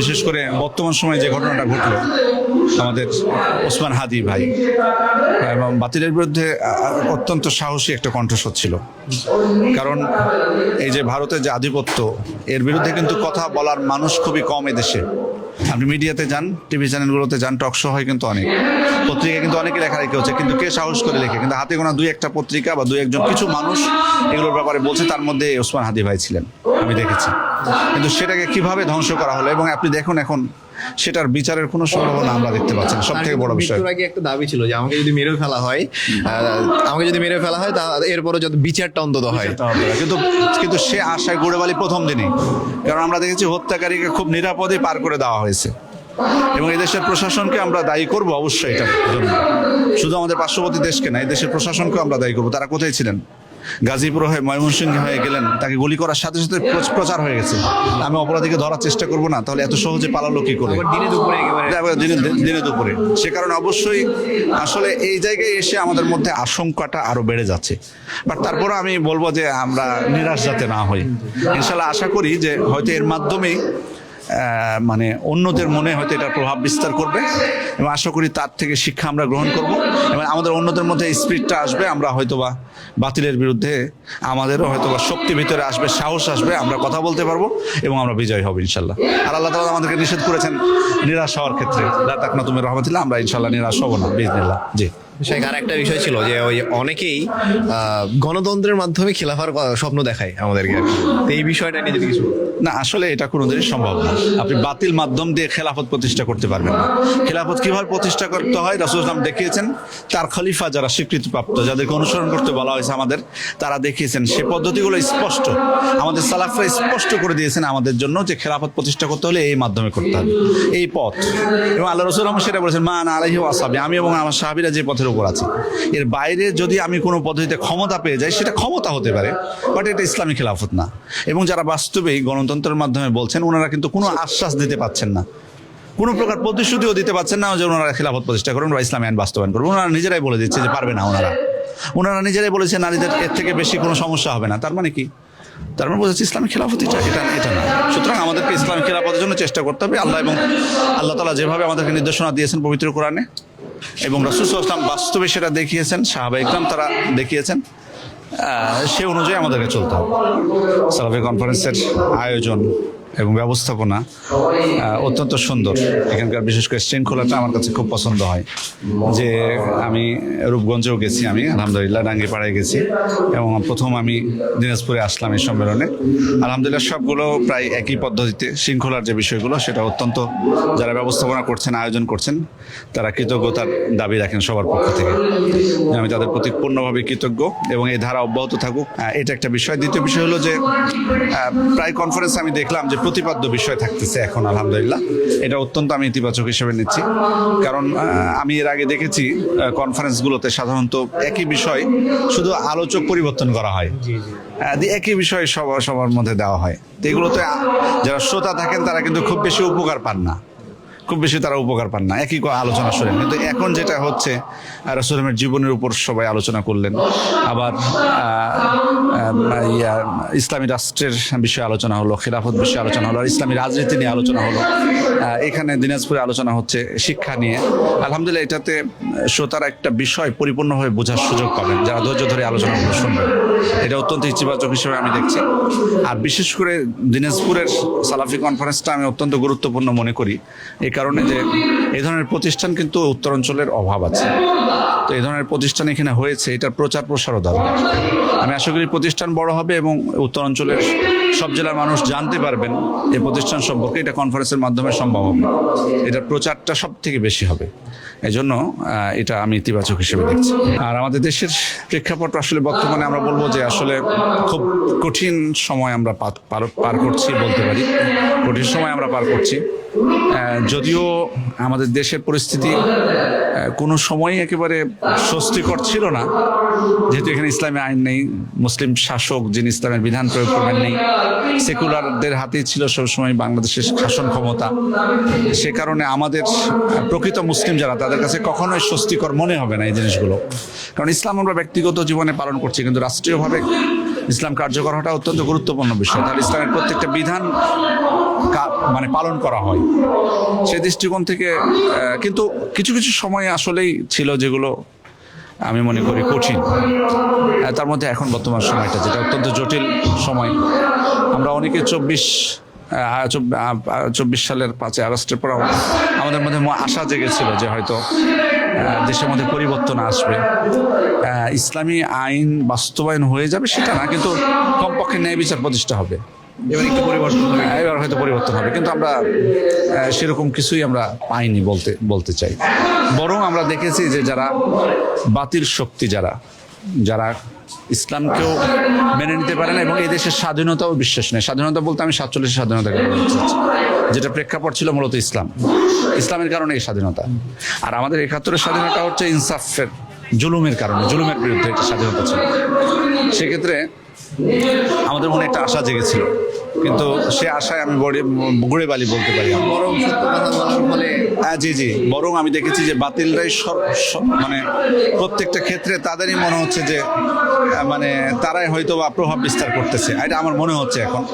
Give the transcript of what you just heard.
বিশেষ করে বর্তমান সময়ে যে ঘটনাটা ঘটলো, আমাদের ওসমান হাদি ভাই, এবং বাতিলের বিরুদ্ধে অত্যন্ত সাহসী একটা কণ্ঠস্বর ছিল। কারণ এই যে ভারতের যে আধিপত্য, এর বিরুদ্ধে কিন্তু কথা বলার মানুষ খুবই কম এদেশে আপনি মিডিয়াতে যান, টিভি চ্যানেলগুলোতে যান, টক শো হয় কিন্তু অনেক। পত্রিকা কিন্তু অনেকে লেখালেখি হচ্ছে, কিন্তু কে সাহস করে লেখে? কিন্তু হাতে গোনা দুই একটা পত্রিকা বা দুই একজন কিছু মানুষ এগুলোর ব্যাপারে বলছে, তার মধ্যে ওসমান হাদি ভাই ছিলেন। আমি দেখেছি। কিন্তু সেটাকে কীভাবে ধ্বংস করা হলো? এবং আপনি দেখুন এখন সেটার বিচারের কোনো সম্ভাবনা আমরা দেখতে পাচ্ছি না। সব থেকে বড় বিষয়। আগে একটা দাবি ছিল যে আমাকে যদি মেরে ফেলা হয় আমাকে যদি মেরে ফেলা হয় তা এরপরে যত বিচারটা অন্তত হয়। এটা কিন্তু কিন্তু সে আশায় গোড়েবালি প্রথম দিনই। কারণ আমরা দেখেছি হত্যাকারীকে খুব নিরাপদে পার করে দেওয়া হয়েছে। এবং এই দেশের প্রশাসনকে আমরা দায়ী করব অবশ্যই এটার জন্য। শুধু আমাদের পার্শ্ববর্তী দেশকে না এই দেশের প্রশাসনকে আমরা দায়ী করব। তারা কোথায় ছিলেন? গাজীপুর হয়ে ময়মনসিংহ হয়ে গেলেন তাকে গুলি করার সাথে সাথে প্র- প্রচার হয়ে গেছে। আমি অপরাধীকে ধরার চেষ্টা করব না তাহলে এত সহজে পালালো কি করে? দিনে দুপুরে সে কারণে অবশ্যই আসলে এই জায়গায় এসে আমাদের মধ্যে আশঙ্কাটা আরও বেড়ে যাচ্ছে। বাট তারপরে আমি বলব যে আমরা নিরাশ যাতে না হই। ইনশাল্লাহ আশা করি যে হয়তো এর মাধ্যমেই মানে অন্যদের মনে হয়তো এটা প্রভাব বিস্তার করবে এবং আশা করি তার থেকে শিক্ষা আমরা গ্রহণ করব এবং আমাদের অন্যদের মধ্যে স্পিডটা আসবে, আমরা হয়তোবা বাতিলের বিরুদ্ধে, আমাদেরও হয়তোবা শক্তি ভিতরে আসবে, সাহস আসবে, আমরা কথা বলতে পারব এবং আমরা বিজয় হব ইনশাল্লাহ। আর আল্লাহ তাআলা আমাদেরকে নিষেধ করেছেন নিরাশ হওয়ার ক্ষেত্রে। তুমি রহমতুল্লাহ, আমরা ইনশাল্লাহ নিরাশ হব না বিজনিল্লাহ জি। আর একটা বিষয় ছিল যে ওই অনেকেই গণতন্ত্রের মাধ্যমে খেলাফার স্বপ্ন দেখায় আমাদেরকে এই বিষয়টা নিয়ে কিছু না, আসলে এটা কোনোদিনই সম্ভব না। আপনি বাতিল মাধ্যম দিয়ে খেলাফত প্রতিষ্ঠা করতে পারবেন না। খেলাফত কীভাবে প্রতিষ্ঠা করতে হয়? রাসুল ইসলাম দেখিয়েছেন তার খলিফা যারা স্বীকৃতিপ্রাপ্ত যাদেরকে অনুসরণ করতে বলা হয়েছে আমাদের, তারা দেখিয়েছেন, সে পদ্ধতিগুলো স্পষ্ট। আমাদের সালাফরা স্পষ্ট করে দিয়েছেন আমাদের জন্য যে খেলাফত প্রতিষ্ঠা করতে হলে এই মাধ্যমে করতে হবে। এই পথ। এবং আল্লাহ রসুল সেটা বলেছেন, মা না আলাহি আসাবি আমি এবং আমার সাহাবিরা যে পথের উপর আছে। এর বাইরে যদি আমি কোনো পদ্ধতিতে ক্ষমতা পেয়ে যাই, সেটা ক্ষমতা হতে পারে বাট এটা ইসলামী খেলাফত না। এবং যারা বাস্তবেই গণতন্ত্রের মাধ্যমে বলছেন, ওনারা কিন্তু কোনো আশ্বাস দিতে পাচ্ছেন না। কোনো প্রকার প্রতিশ্রুতিও দিতে পারছেন না যে ওনারা খেলাফত প্রতিষ্ঠা করবেন বা ইসলামী আইন বাস্তবায়ন করবেন ওনারা নিজেরাই বলে দিচ্ছে যে পারবে না ওনারা। ওনারা নিজেরাই বলেছে নারীদের এর থেকে বেশি কোনো সমস্যা হবে না। তার মানে কি? তার মানে বোঝাচ্ছে ইসলামী খেলাফত এটা এটা এটা না। সুতরাং আমাদেরকে ইসলামী খেলাফতের জন্য চেষ্টা করতে হবে। আল্লাহ এবং আল্লাহ তালা যেভাবে আমাদেরকে নির্দেশনা দিয়েছেন পবিত্র কোরআনে এবং রসুলাম বাস্তবে সেটা দেখিয়েছেন, সাহাবা ইকরাম তারা দেখিয়েছেন। সে অনুযায়ী আমাদেরকে চলতে হবে। সালাফি কনফারেন্সের আয়োজন এবং ব্যবস্থাপনা অত্যন্ত সুন্দর। এখানকার বিশেষ করে শৃঙ্খলাটা আমার কাছে খুব পছন্দ হয়। যে আমি রূপগঞ্জেও গেছি আমি, আলহামদুলিল্লাহ, ডাঙ্গিপাড়ায় গেছি এবং প্রথম আমি দিনাজপুরে আসলাম এই সম্মেলনে। আলহামদুলিল্লাহ, সবগুলো প্রায় একই পদ্ধতিতে শৃঙ্খলার যে বিষয়গুলো, সেটা অত্যন্ত যারা ব্যবস্থাপনা করছেন, আয়োজন করছেন, তারা কৃতজ্ঞতার দাবি রাখেন সবার পক্ষ থেকে। আমি তাদের প্রতি পূর্ণভাবে কৃতজ্ঞ এবং এই ধারা অব্যাহত থাকুক। এটা একটা বিষয়। দ্বিতীয় বিষয় হলো যে প্রায় কনফারেন্স আমি দেখলাম যে প্রতিপাদ্য বিষয় থাকতেছে এখন আলহামদুলিল্লাহ। এটা অত্যন্ত আমি ইতিবাচক হিসেবে নিচ্ছি। কারণ আমি এর আগে দেখেছি কনফারেন্সগুলোতে সাধারণত একই বিষয় শুধু আলোচক পরিবর্তন করা হয়। একই বিষয় সবার সবার মধ্যে দেওয়া হয়। এগুলোতে যারা শ্রোতা থাকেন তারা কিন্তু খুব বেশি উপকার পান না। খুব বেশি তারা উপকার পান না। একই আলোচনা শুনেন। কিন্তু এখন যেটা হচ্ছে রসুলামের জীবনের উপর সবাই আলোচনা করলেন। আবার ইসলামী রাষ্ট্রের বিষয়ে আলোচনা হলো, খেলাফত বিষয়ে আলোচনা হলো, আর ইসলামী রাজনীতি নিয়ে আলোচনা হলো। এখানে দিনাজপুরে আলোচনা হচ্ছে শিক্ষা নিয়ে। আলহামদুলিল্লাহ, এটাতে শ্রোতারা একটা বিষয় পরিপূর্ণভাবে বোঝার সুযোগ পাবেন। যারা ধৈর্য ধরে আলোচনাগুলো শুনবেন, এটা অত্যন্ত ইতিবাচক হিসেবে আমি দেখছি। আর বিশেষ করে দিনাজপুরের সালাফি কনফারেন্সটা আমি অত্যন্ত গুরুত্বপূর্ণ মনে করি। এই কারণে যে এ ধরনের প্রতিষ্ঠান কিন্তু উত্তরাঞ্চলের অভাব আছে। তো এ ধরনের প্রতিষ্ঠান এখানে হয়েছে, এটার প্রচার প্রসারও দরকার। আমি আশা করি প্রতিষ্ঠান বড় হবে এবং উত্তরাঞ্চলের সব জেলার মানুষ জানতে পারবেন এই প্রতিষ্ঠান সম্পর্কে, এটা কনফারেন্সের মাধ্যমে সম্ভব হবে। এটার প্রচারটা সব থেকে বেশি হবে। এই জন্য এটা আমি ইতিবাচক হিসেবে দেখছি। আর আমাদের দেশের প্রেক্ষাপট আসলে বর্তমানে আমরা বলব যে আসলে খুব কঠিন সময় আমরা পার- করছি বলতে পারি। কঠিন সময় আমরা পার করছি। যদিও আমাদের দেশের পরিস্থিতি কোনো সময়ই একেবারে স্বস্তিকর ছিল না। যেহেতু এখানে ইসলামী আইন নেই, মুসলিম শাসক যিনি ইসলামের বিধান প্রয়োগ করবেন নেই, সেকুলারদের হাতেই ছিল সবসময় বাংলাদেশের শাসন ক্ষমতা। সে কারণে আমাদের প্রকৃত মুসলিম যারা তাদের কাছে কখনোই স্বস্তিকর মনে হবে না এই জিনিসগুলো। কারণ ইসলাম আমরা ব্যক্তিগত জীবনে পালন করছি, কিন্তু রাষ্ট্রীয়ভাবে ইসলাম কার্যকর হওয়াটা অত্যন্ত গুরুত্বপূর্ণ বিষয়। তাহলে ইসলামের প্রত্যেকটা বিধান মানে পালন করা হয়। সেই দৃষ্টিকোণ থেকে কিন্তু কিছু কিছু সময় আসলেই ছিল যেগুলো আমি মনে করি কঠিন। তার মধ্যে এখন বর্তমান সময়টা, যেটা অত্যন্ত জটিল সময়। আমরা অনেকে চব্বিশ চব্বিশ সালের পাঁচই আগস্টের পর আমাদের মধ্যে আশা জেগেছিল যে হয়তো দেশের মধ্যে পরিবর্তন আসবে। ইসলামী আইন বাস্তবায়ন হয়ে যাবে সেটা না কিন্তু কমপক্ষে ন্যায় বিচার প্রতিষ্ঠা হবে। এবার একটু পরিবর্তন হবে। হ্যাঁ, এবার হয়তো পরিবর্তন হবে কিন্তু আমরা সেরকম কিছুই আমরা পাইনি বলতে বলতে চাই। বরং আমরা দেখেছি যে যারা বাতিল শক্তি যারা যারা ইসলামকেও মেনে নিতে পারে না এবং এই দেশের স্বাধীনতাও বিশ্বাস নেই। স্বাধীনতা বলতে আমি সাতচল্লিশের স্বাধীনতা যেটা প্রেক্ষাপট ছিল মূলত ইসলাম। ইসলামের কারণে এই স্বাধীনতা। আর আমাদের একাত্তরের স্বাধীনতা হচ্ছে ইনসাফের, জুলুমের কারণে, জুলুমের বিরুদ্ধে একটা স্বাধীনতা ছিল। সেক্ষেত্রে আমাদের মনে একটা আশা জেগেছিল। কিন্তু সে আশায় আমি ঘুরে বালি বলতে পারি। হ্যাঁ জি জি। বরং আমি দেখেছি যে বাতিলরাই সব সব- মানে প্রত্যেকটা ক্ষেত্রে তাদেরই মনে হচ্ছে যে মানে তারাই হয়তো বা প্রভাব বিস্তার করতেছে। এটা আমার মনে হচ্ছে এখন।